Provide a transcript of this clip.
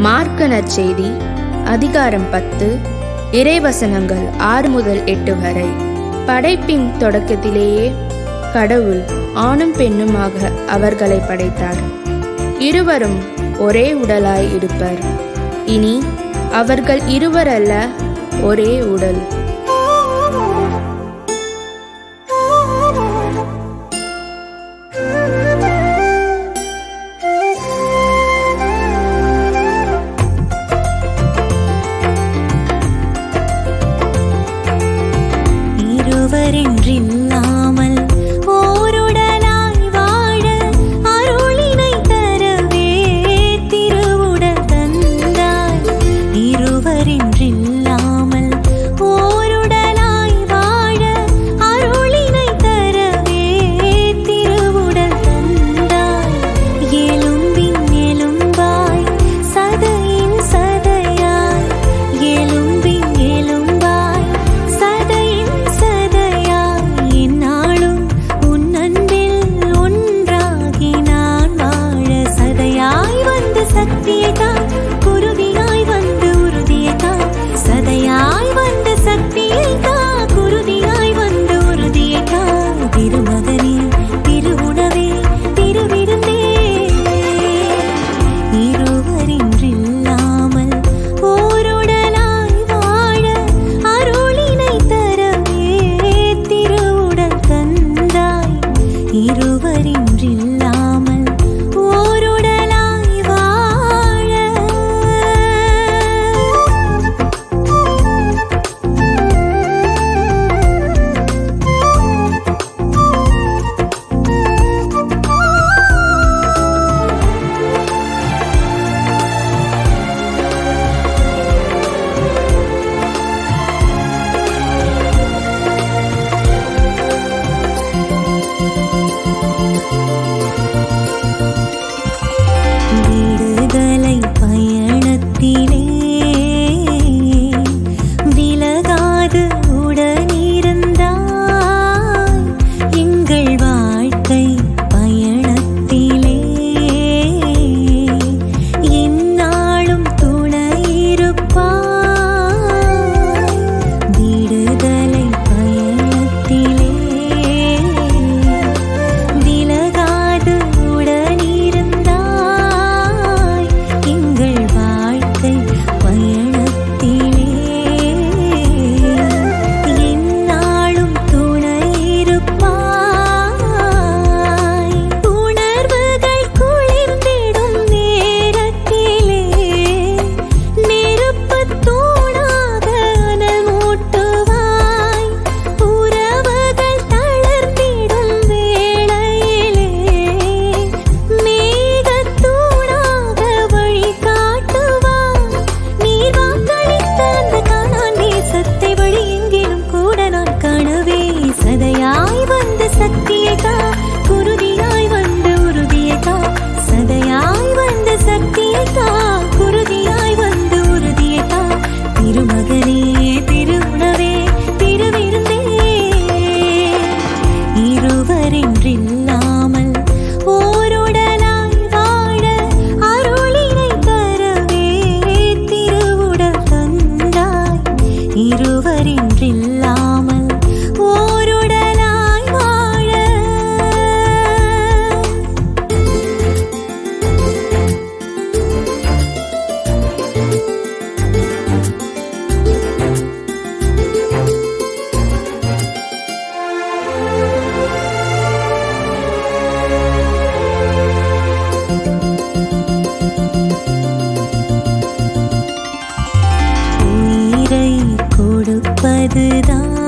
மார்க்க நற்செய்தி அதிகாரம் பத்து இறைவசனங்கள் ஆறு முதல் எட்டு வரை. படைப்பின் தொடக்கத்திலேயே கடவுள் ஆணும் பெண்ணுமாக அவர்களை படைத்தார். இருவரும் ஒரே உடலாய் இருப்பர். இனி அவர்கள் இருவரல்ல ஒரே உடல். இருவரென்றில்லாமல் ஒன்றில்லாமல் 得到。